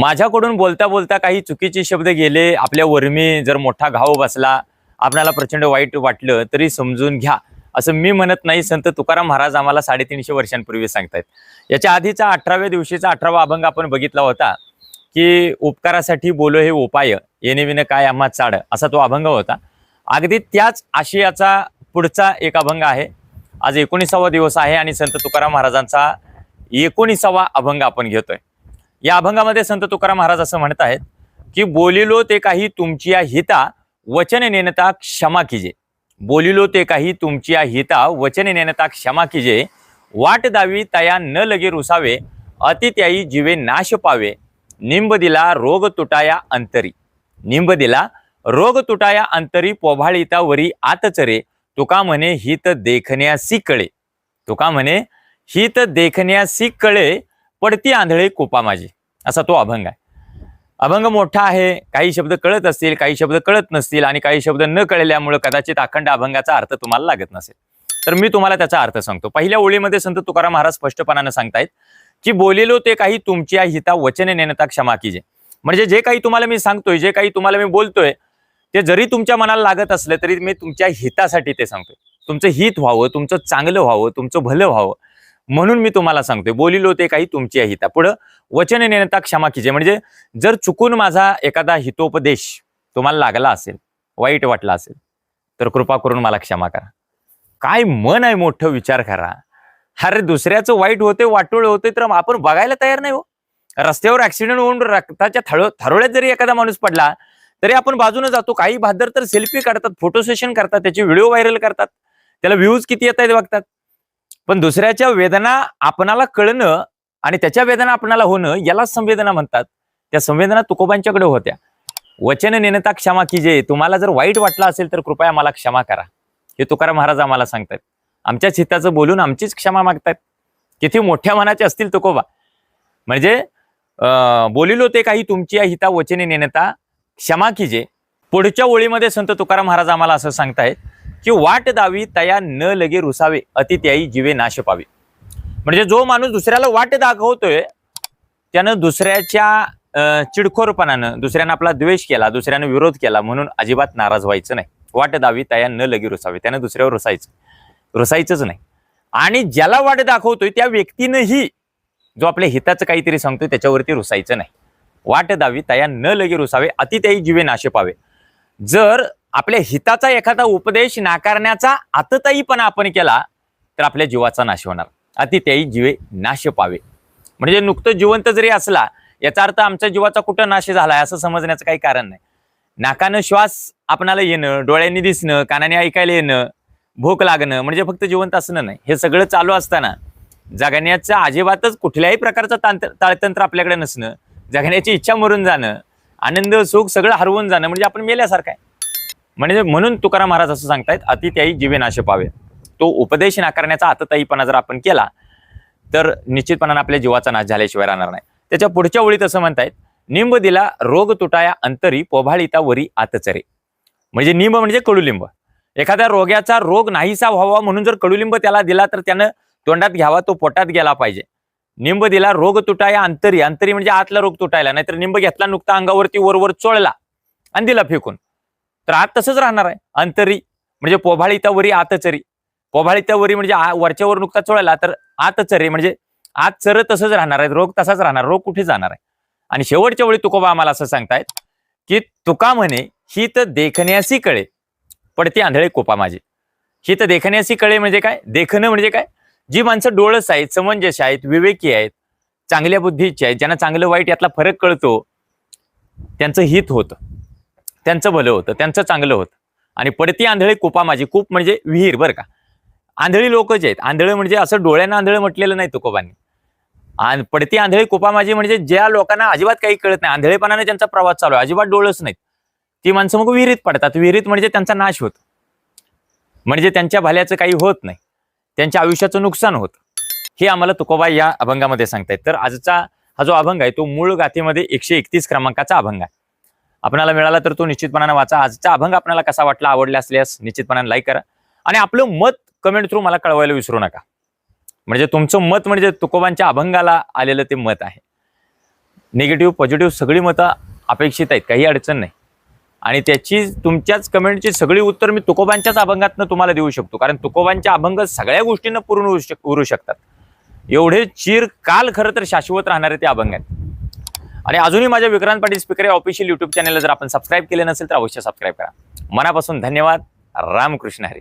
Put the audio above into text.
माझ्याकडून बोलता बोलता काही चुकीचे शब्द गेले आपल्या वर्मी जर मोठा घाव बसला आपणाला प्रचंड वाईट वाटलं तरी समजून घ्या. असं मी म्हणत नाही संत तुकाराम महाराज आम्हाला साडेतीनशे वर्षांपूर्वी सांगतायत. याच्या आधीचा अठराव्या दिवशीचा अठरावा अभंग आपण बघितला होता की उपकारासाठी बोलो हे उपाय येणे विनं काय आम्हा चाड असा तो अभंग होता. अगदी त्याच आशयाचा पुढचा एक अभंग आहे. आज एकोणीसावा दिवस आहे आणि संत तुकाराम महाराजांचा एकोणीसावा अभंग आपण घेतोय. या अभंगामध्ये संत तुकाराम महाराज असं म्हणत आहेत की बोलिलो ते काही तुमची हिता वचन नेनता क्षमा कीजे. बोलिलो ते काही तुमची हिता वचन नेनता क्षमा कीजे. वाट दावी तया न लगे रुसावे अति त्याई जीवे नाश पावे. निंब दिला रोग तुटाया अंतरी. निंब दिला रोग तुटाया अंतरी पोभाळीता वरी आतचरे तुका म्हणे हित देखण्यासी कळे तुका म्हणे हित देखण्यासी कळे पडती आंधळे कोपा माझी. असा तो अभंग आहे. अभंग मोठा आहे काही शब्द कळत असतील काही शब्द कळत नसतील आणि काही शब्द न कळल्यामुळे कदाचित अखंड अभंगाचा अर्थ तुम्हाला लागत नसेल. तर मी तुम्हाला त्याचा अर्थ सांगतो. पहिल्या ओळीमध्ये संत तुकाराम महाराज स्पष्टपणाने सांगतायत की बोलेलो ते काही तुमच्या हिता वचने नेनता क्षमा कीजे. म्हणजे जे काही तुम्हाला मी सांगतोय जे काही तुम्हाला मी बोलतोय ते जरी तुमच्या मनाला लागत असलं तरी मी तुमच्या हितासाठी ते सांगतोय. तुमचं हित व्हावं तुमचं चांगलं व्हावं तुमचं भलं व्हावं म्हणून मी तुम्हाला सांगतोय बोलिलो ते काही तुमची हिता. पुढं वचन नेता क्षमा कीजे म्हणजे जर चुकून माझा एखादा हितोपदेश तुम्हाला लागला असेल वाईट वाटला असेल तर कृपा करून मला क्षमा करा. काय मन आहे मोठं विचार करा. अरे दुसऱ्याचं वाईट होते वाटोळ होते तर आपण बघायला तयार नाही हो. रस्त्यावर ऍक्सिडेंट होऊन रक्ताच्या थळ थरोळ्यात जरी एखादा माणूस पडला तरी आपण बाजूने जातो. काही भादर तर सेल्फी काढतात फोटो सेशन करतात त्याचे व्हिडिओ व्हायरल करतात. त्याला व्ह्यूज किती येत आहेत बघतात. पण दुसऱ्याच्या वेदना आपणाला कळणं आणि त्याच्या वेदना आपणाला होणं याला संवेदना म्हणतात. त्या संवेदना तुकोबांच्याकडे होत्या. वचन नेनता क्षमा कीजे तुम्हाला जर वाईट वाटलं असेल तर कृपया मला क्षमा करा. हे तुकाराम महाराज आम्हाला सांगतात आमच्याच हिताचं बोलून आमचीच क्षमा मागतात किती मोठ्या मनाचे असतील तुकोबा. म्हणजे अं, बोलिलो ते काही तुमची हिता वचने नेनता क्षमा कीजे पुढच्या ओळीमध्ये संत तुकाराम महाराज आम्हाला असं सांगतायत. की वाट दावी तया न लगे रुसावे अति त्याई जीवे नाश पावे. म्हणजे जो माणूस दुसऱ्याला वाट दाखवतोय त्यानं दुसऱ्याच्या अं, चिडखोरपणानं दुसऱ्यानं आपला द्वेष केला दुसऱ्यानं विरोध केला म्हणून अजिबात नाराज व्हायचं नाही. वाट दावी तया न लगे रुसावे. त्यानं दुसऱ्यावर रुसायचं. रुसायचंच नाही. आणि ज्याला वाट दाखवतोय त्या व्यक्तीनंही जो आपल्या हिताचं काहीतरी सांगतोय त्याच्यावरती रुसायचं नाही. वाट दावी तया न लगे रुसावे अति त्याही जीवे नाशे पावे. जर आपल्या हिताचा एखादा उपदेश नाकारण्याचा आतताईपणा आपण केला तर आपल्या जीवाचा नाश होणार. अति जीवे नाश पावे. म्हणजे नुकतं जिवंत जरी असला याचा अर्थ आमच्या जीवाचा कुठं नाश झालाय असं समजण्याचं काही कारण नाही. नाकानं श्वास आपणाला येणं डोळ्यांनी दिसणं कानाने ऐकायला येणं भूक लागणं म्हणजे फक्त जिवंत असणं नाही. हे सगळं चालू असताना जगण्याचं अजिबातच कुठल्याही प्रकारचं तांत्र ताळतंत्र आपल्याकडे नसणं जगण्याची इच्छा मरून जाणं आनंद सुख सगळं हरवून जाणं म्हणजे आपण मेल्यासारखं आहे. म्हणजे म्हणून तुकाराम महाराज असं सांगतायत अति त्याई जीवे नाश पावे. तो उपदेश नाकारण्याचा आतताईपणा जर आपण केला तर निश्चितपणाने आपल्या जीवाचा नाश झाल्याशिवाय राहणार नाही. त्याच्या पुढच्या ओळीत असं म्हणतायत निंब दिला रोग तुटाया अंतरी पोभाळीता वरी आतचरे. म्हणजे निंब म्हणजे कडुलिंब. एखाद्या रोग्याचा रोग नाहीसा व्हावा म्हणून जर कडुलिंब त्याला दिला तर त्यानं तोंडात घ्यावा तो पोटात गेला पाहिजे. निंब दिला रोग तुटाया अंतरी अंतरी म्हणजे आतला रोग तुटायला नाहीतर निंब घेतला नुकता अंगावरती वरवर चोळला आणि दिला फेकून. तर आत तसंच राहणार आहे. अंतरी म्हणजे पोभाळीता वरी आतचरी. पोभाळीता वरी म्हणजे वरच्यावर नुकता चोळायला तर आतचरी म्हणजे आत चर तसंच राहणार आहे रोग तसाच राहणार रोग कुठे जाणार आहे? आणि शेवटच्या वेळी तुकोबा आम्हाला असं सांगतायत की तुका म्हणे ही तर देखण्यासी कळे. पडती आंधळे कोपा माझी. ही तर देखण्यासी कळे म्हणजे काय? देखणं म्हणजे काय? जी माणसं डोळस आहेत समंजस आहेत विवेकी आहेत चांगल्या बुद्धीची आहेत ज्यांना चांगलं वाईट यातला फरक कळतो त्यांचं हित होतं. त्यांचं भलं होतं त्यांचं चांगलं होतं. आणि पडती आंधळे कुपा माझी कूप म्हणजे विहीर बरं का. आंधळी लोक जे आहेत आंधळे म्हणजे असं डोळ्यानं आंधळे म्हटलेलं नाही तुकोबांनी आणि पडती आंधळी कुपा माझी म्हणजे ज्या लोकांना अजिबात काही कळत नाही आंधळेपणाने त्यांचा प्रवास चालू आहे अजिबात डोळच नाहीत. ती माणसं मग विहिरीत पडतात विहिरीत म्हणजे त्यांचा नाश होतो. म्हणजे त्यांच्या भल्याचं काही होत नाही. त्यांच्या आयुष्याचं नुकसान होतं. हे आम्हाला तुकोबा या अभंगामध्ये सांगतायत. तर आजचा हा जो अभंग आहे तो मूळ गाथेमध्ये एकशे एकतीस क्रमांकाचा अभंग आहे. आपणाला मिळाला तर तो निश्चितपणाने वाचा. आजचा अभंग आपल्याला कसा वाटला आवडला असल्यास निश्चितपणाने लाईक करा. आणि आपलं मत कमेंट थ्रू मला कळवायला विसरू नका. म्हणजे तुमचं मत म्हणजे तुकोबांच्या अभंगाला आलेलं ते मत आहे. निगेटिव्ह पॉझिटिव्ह सगळी मतं अपेक्षित आहेत काही अडचण नाही. आणि त्याची तुमच्याच कमेंटची सगळी उत्तर मी तुकोबांच्याच अभंगातनं तुम्हाला देऊ शकतो. कारण तुकोबांच्या अभंग सगळ्या गोष्टींना पूर्ण उरू शक उरू शकतात. एवढे चिरकाल खरं तर शाश्वत राहणारे ते अभंग आहेत. आणि अजूनही माझ्या विक्रांत पाटील स्पीकर या ऑफिशियल युट्यूब चॅनलला जर आपण सबस्क्राईब केले नसेल तर अवश्य सबस्क्राईब करा. मनापासून धन्यवाद. रामकृष्ण हरी.